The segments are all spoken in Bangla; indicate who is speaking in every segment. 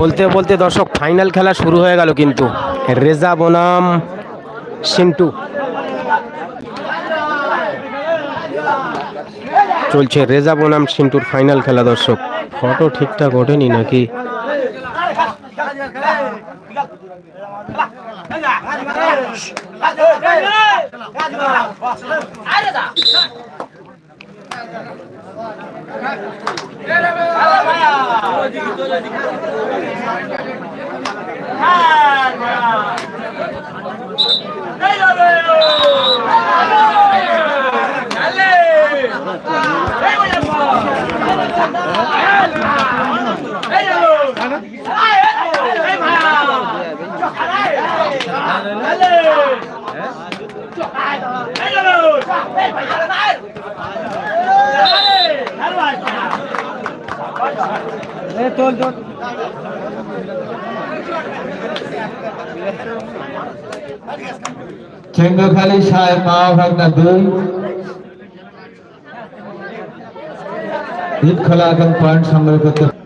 Speaker 1: বলতে বলতে দর্শক ফাইনাল খেলা শুরু হয়ে গেল কিন্তু। রেজা বনাম, সিন্টু। চলছে রেজা বনাম, সিন্টুর ফাইনাল খেলা দর্শক। ফটো ঠিকঠাক ওঠেনি নাকি?
Speaker 2: Hey, চেঙ্গখালী সাহেব মা ভাগনা দুই। ঈদ খোলা এখন পয়েন্ট সংগ্রহ করতে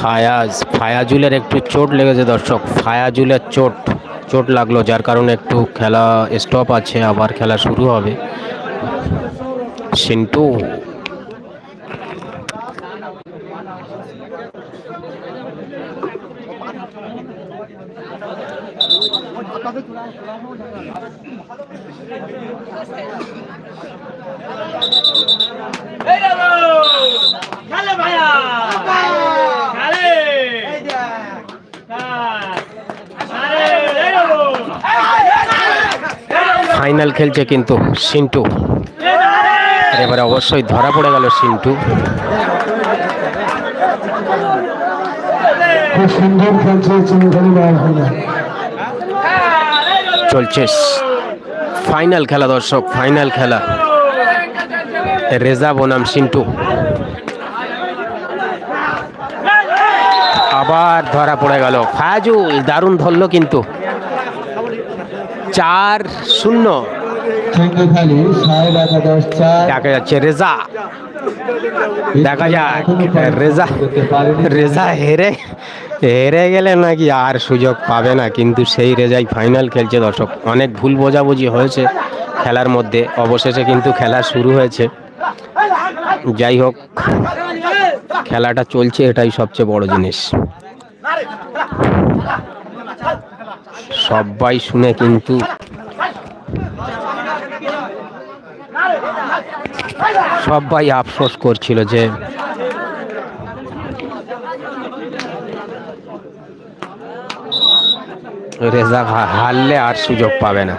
Speaker 1: ফায়াজ, ফায়াজুলের একটু চোট লেগেছে দর্শক, ফায়াজুলের চোট চোট লাগল, যার কারণে একটু খেলা স্টপ আছে, আবার খেলা শুরু হবে। সিন্টু
Speaker 3: খেলে ভাইয়া খেলে আরে এই বাবু
Speaker 1: ফাইনাল খেলছে কিন্তু সিন্টু। আর এবারে অবশ্যই ধরা পড়ে গেল সিন্টু।
Speaker 2: খুব সুন্দর
Speaker 1: চলছে ফাইনাল খেলা, দর্শক ফাইনাল খেলা। রেজা বনাম সিন্টু। আবার ধরা পড়ে গেল। ফায়াজুল দারুণ ধরল কিন্তু। চার শূন্য। দেখা যাচ্ছে রেজা। দেখা যাক, রেজা রেজা হেরে হেরে গেলে নাকি আর সুযোগ পাবে না, কিন্তু সেই রেজাই ফাইনাল খেলছে দর্শক। অনেক ভুল বোঝাবুঝি হয়েছে খেলার মধ্যে। অবশেষে কিন্তু খেলা শুরু হয়েছে। যাই হোক, খেলাটা চলছে, এটাই সবচেয়ে বড় জিনিস। সবাই শুনে কিন্তু সবাই আফসোস করছিল যে রেজা হারলে আর সুযোগ পাবে না।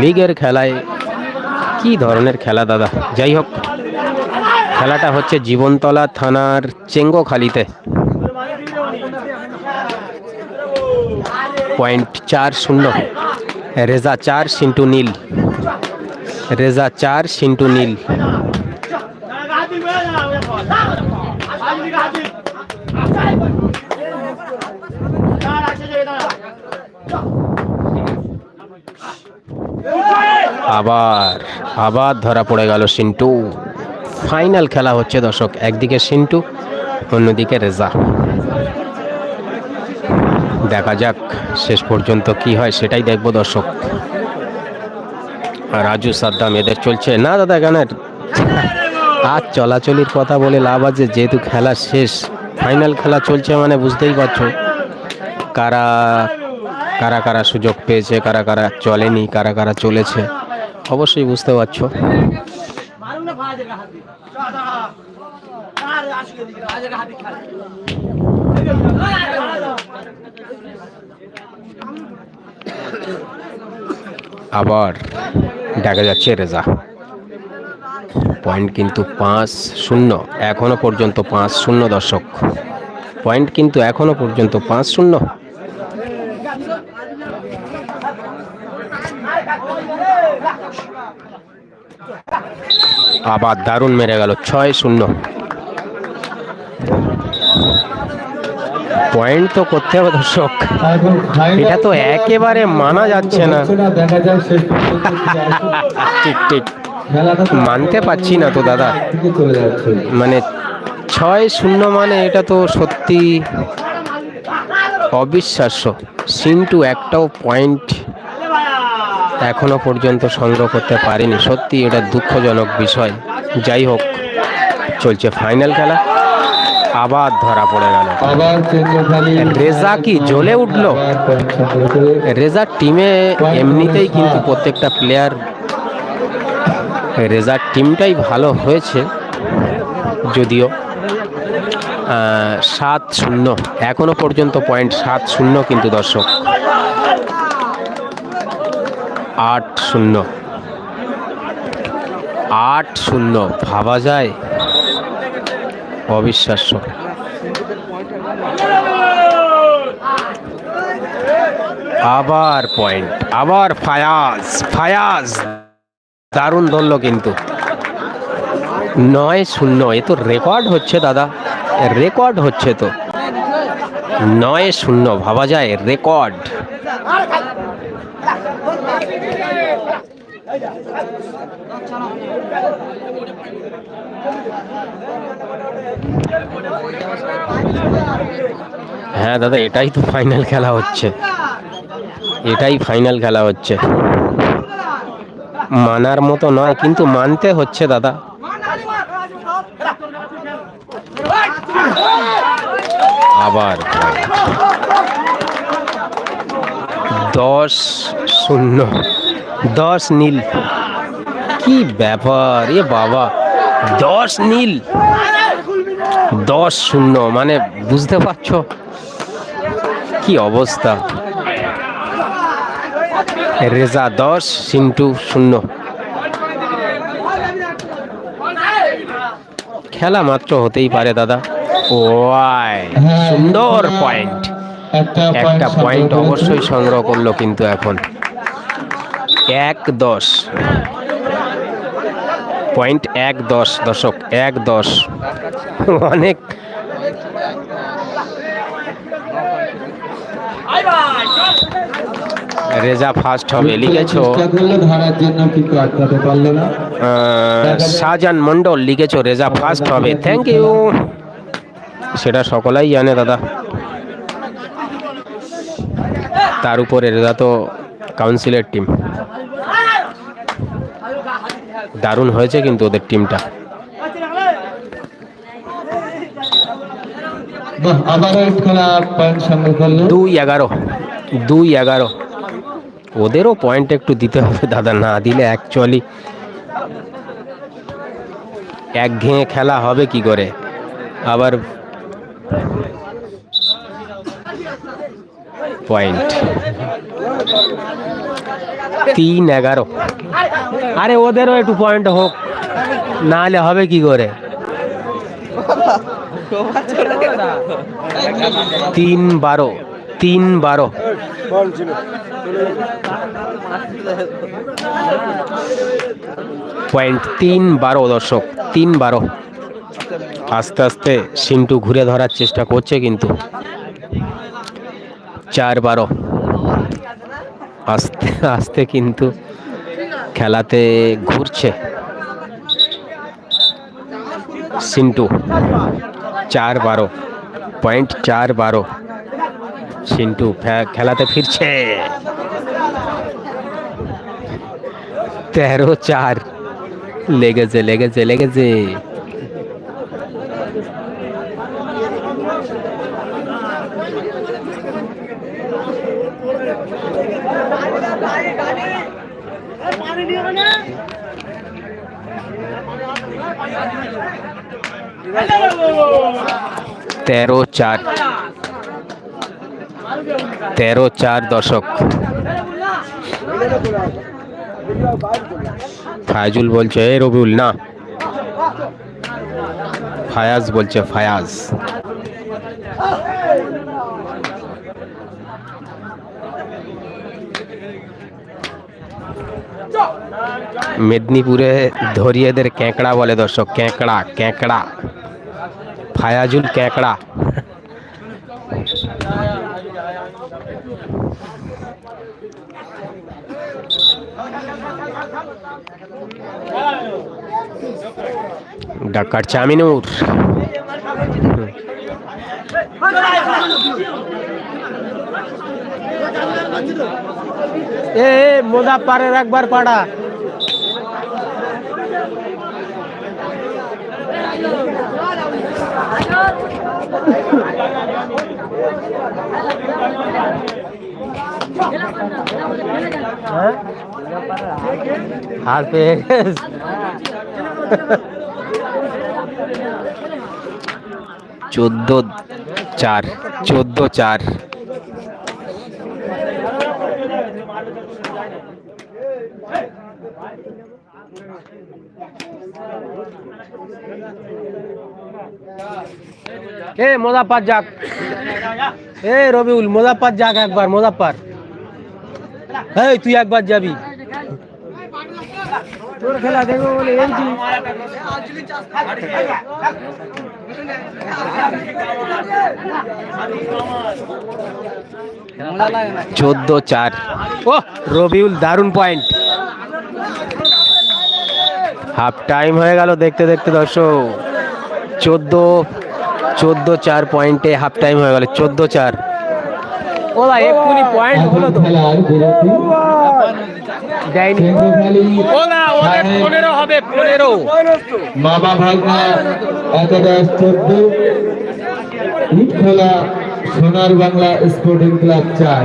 Speaker 1: লিগের খেলায় কি ধরনের খেলা, দাদা? যাই হোক, খেলাটা হচ্ছে জীবনতলা থানার চেঙ্গোখালিতে। পয়েন্ট চার শূন্য। রেজা চার সিন্টু নীল। রেজা চার সিন্টু নীল
Speaker 3: হাতি বেড়ে না হাতি হাতি দাঁড়া আছে যে দাঁড়া
Speaker 1: আবার আবার ধরা পড়ে গেল সিন্টু। ফাইনাল খেলা হচ্ছে দর্শক, একদিকে সিন্টু, অন্যদিকে রেজা। দেখা যাক শেষ পর্যন্ত কি হয়, সেটাই দেখব দর্শক। রাজু সাদ্দাম, এদের চলছে। না দাদা কেন আর চলাচলির কথা বলে লাভ আছে, যেহেতু খেলা শেষ, ফাইনাল খেলা চলছে মানে বুঝতেই পারছ। কারা কারা কারা সুযোগ পেয়েছে, কারা কারা চলেনি, কারা কারা চলেছে। অবশ্যই বুঝতে পারছ। আবার দেখা যাচ্ছে রেজা। পয়েন্ট কিন্তু পাঁচ শূন্য, এখনও পর্যন্ত পাঁচ শূন্য দর্শক। পয়েন্ট কিন্তু এখনও পর্যন্ত পাঁচ শূন্য। আবার দারুণ মেরে গেল, ছয় শূন্য। পয়েন্ট তো করতে হবে দর্শক। এটা তো একেবারে মানা যাচ্ছে না। ঠিক ঠিক। মানতে পারছি না তো দাদা। মানে ছয় শূন্য মানে এটা তো সত্যি অবিশ্বাস্য। সিন্টু একটাও পয়েন্ট এখনও পর্যন্ত সংগ্রহ করতে পারেনি। সত্যি এটা দুঃখজনক বিষয়। যাই হোক চলছে ফাইনাল খেলা। আবার ধরা পড়ে গেল। রেজা কি জ্বলে উঠল? রেজার টিমে এমনিতেই কিন্তু প্রত্যেকটা প্লেয়ার রেজার টিমটাই ভালো হয়েছে যদিও সাত শূন্য। এখনও পর্যন্ত পয়েন্ট সাত শূন্য কিন্তু দর্শক। আট শূন্য। আট শূন্য, ভাবা যায়? অবিশ্বাস্য। আবার পয়েন্ট আবার ফায়াজ ফায়াজ! দারুণ ধরলো কিন্তু। নয় শূন্য, এ তো রেকর্ড হচ্ছে দাদা রেকর্ড হচ্ছে তো। নয় শূন্য, ভাবা যায় রেকর্ড হ্যাঁ দাদা, এটাই তো ফাইনাল খেলা হচ্ছে। এটাই ফাইনাল খেলা হচ্ছে। মানার মতো নয়, কিন্তু মানতে হচ্ছে দাদা। আবার। দশ শূন্য, দশ নীল। কি ব্যাপার? এ বাবা, দশ নীল, দশ শূন্য মানে বুঝতে পারছ? কি অবস্থা? রেজা, দশ, সিন্টু, শূন্য। খেলা মাত্র হতেই পারে, দাদা। ওয়াই, সুন্দর পয়েন্ট
Speaker 2: একটা
Speaker 1: পয়েন্ট অবশ্যই সংগ্রহ করল কিন্তু এখন। এক দশ। পয়েন্ট এক দশ দশক এক দশ। অনেক। রেজা ফার্স্ট হবে লিখেছো? শাহজাহান মন্ডল লিখেছো রেজা ফার্স্ট হবে। থ্যাংক ইউ সেটা সকলাই জানে দাদা। তার উপরে রেজা তো কাউন্সিলের টিম দারুণ হয়েছে কিন্তু ওদের টিমটা দুই এগারো দুই এগারো। ওদেরও পয়েন্ট একটু দিতে হবে দাদা না দিলে অ্যাকচুয়ালি এক ঘেঁয়ে খেলা হবে কি করে? আবার পয়েন্ট তিন এগারো। আরে ওদেরও একটু পয়েন্ট হোক না হলে হবে কি করে? তিন বারো তিন বারো। পয়েন্ট তিন বারো দর্শক, তিন বারো। আস্তে আস্তে সিন্টু ঘুরে ধরার চেষ্টা করছে কিন্তু। চার বারো আস্তে আস্তে কিন্তু খেলাতে ঘুরছে। সিন্টু চার বারো পয়েন্ট চার বারো সিন্টু খেলাতে ফিরছে। তেরো চার, লেগেছে লেগেছে লেগেছে। তেরো চার। তেরো চার দশক ফায়াজুল বলছে এ রবিউল না। ফায়াজ বলছে ফায়াজ। মেদিনীপুরে ধরিয়েদের ক্যাঁকড়া বলে দর্শক, ক্যাঁকড়া ক্যাঁকড়া। ফায়াজুল ক্যাঁকড়া। ডাক্তার চামিনুর। এ মোদা পারের একবার পাড়া। হার পেয়ে। চোদ্দ চার চোদ্দ চার এ মোজাপ্পার যাক? এ রবিউল মোজাপ্পার যাক একবার মোজাপ্পার এই তুই একবার যাবি। তোর খেলা দেখব বলে চোদ্দ চার। ও রবিউল দারুণ পয়েন্ট হাফ টাইম হয়ে গেল দেখতে দেখতে দর্শক। চোদ্দ চোদ্দ চার পয়েন্টে হাফ টাইম হয়ে গেল চোদ্দ চার। ওলা এক্ষুনি পয়েন্ট হলো তো। দেয়নি। ওলা ওদের পনেরো হবে পনেরো।
Speaker 2: মামা ভাগনা একাদশ চোদ্দ। ইট খেলা সোনার বাংলা স্পোর্টিং ক্লাব চার।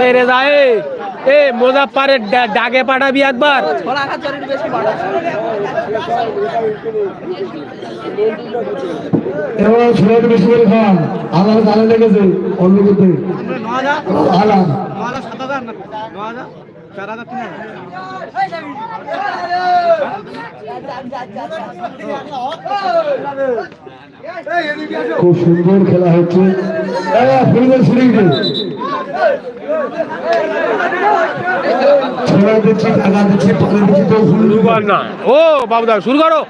Speaker 1: এ রেজা এ এ মোজাপ্পারের ডা- ডাকে পাঠাবি একবার।
Speaker 4: ছেলেটা বেশি করে খাওয়ান আমার গালে লেগেছে অন্য করতে আলাম। খুব সুন্দর খেলা হচ্ছে।
Speaker 1: ও বাবুদা শুরু করো।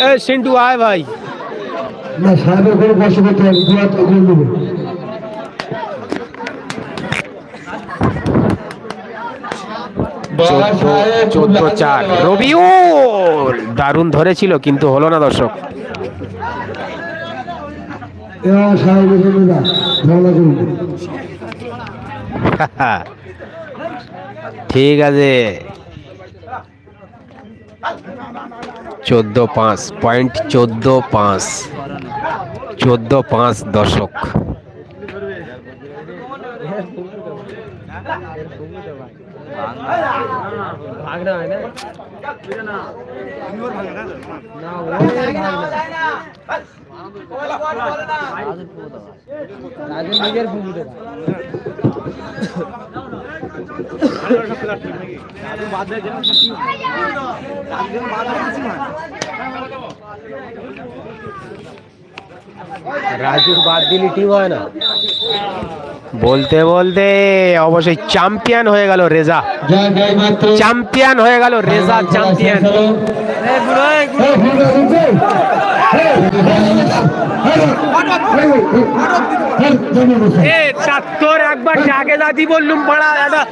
Speaker 1: এ সিন্টু আয় ভাই।
Speaker 4: না সাহেবের কোনো কষ্ট করতে হবে
Speaker 1: চোদ্দ চার। রবিউল! দারুণ ধরেছিল, কিন্তু হলো না দর্শক। ঠিক আছে। চোদ্দ, পাঁচ। পয়েন্ট চোদ্দ, পাঁচ। চোদ্দ, পাঁচ দশক রাজুর বাদ দিলি টিম হয় না বলতে বলতে অবশ্যই চ্যাম্পিয়ন হয়ে গেল রেজা। চ্যাম্পিয়ন হয়ে গেল রেজা চ্যাম্পিয়ন তোর একবার ডাকে দাদি বললুম পাড়া একটা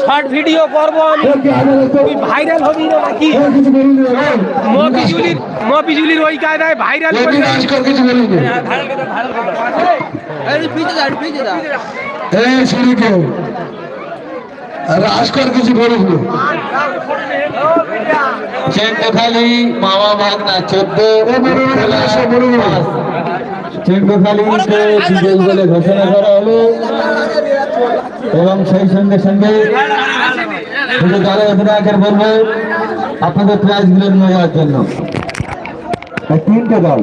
Speaker 1: শর্ট ভিডিও করব আমি। ভাইরাল হবি না নাকি? মফিজুলির মফিজুলির ওই কায়দায় ভাইরাল করে
Speaker 4: এই শরীকে রাজকর কিছু বলুন
Speaker 2: চেঙ্গখালি মামা ভাগনা চোদ্দ খেলা চেঙ্গখালিকে বিজয়ী বলে ঘোষণা করা হলো। এবং সেই সঙ্গে সঙ্গে দলের অধিনায়কের বলব আপনাদের প্রাইজগুলো নিয়ে যাওয়ার জন্য। তিনটে দল।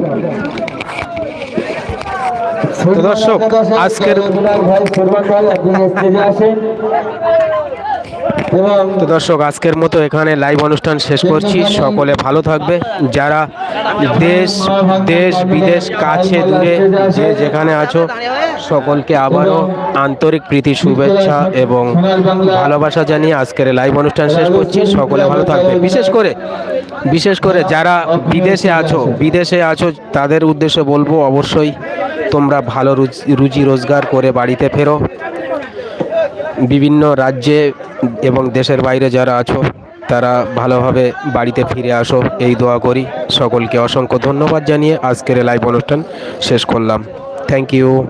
Speaker 1: তো দর্শক, আজকের- তো দর্শক আজকের মতো এখানে লাইভ অনুষ্ঠান শেষ করছি। সকলে ভালো থাকবে। যারা দেশ দেশ বিদেশ কাছে দূরে যে যেখানে আছো সকলকে আবারও আন্তরিক প্রীতি শুভেচ্ছা এবং ভালোবাসা জানিয়ে আজকের লাইভ অনুষ্ঠান শেষ করছি। সকলে ভালো থাকবে। বিশেষ করে বিশেষ করে যারা বিদেশে আছো বিদেশে আছো তাদের উদ্দেশ্যে বলব অবশ্যই তোমরা ভালো রুজি- রুজি রোজগার করে বাড়িতে ফেরো। বিভিন্ন রাজ্যে এবং দেশের বাইরে যারা আছো, তারা ভালোভাবে বাড়িতে ফিরে আসো। এই দোয়া করি। সকলকে অসংখ্য ধন্যবাদ জানিয়ে আজকের লাইভ অনুষ্ঠান শেষ করলাম। Thank you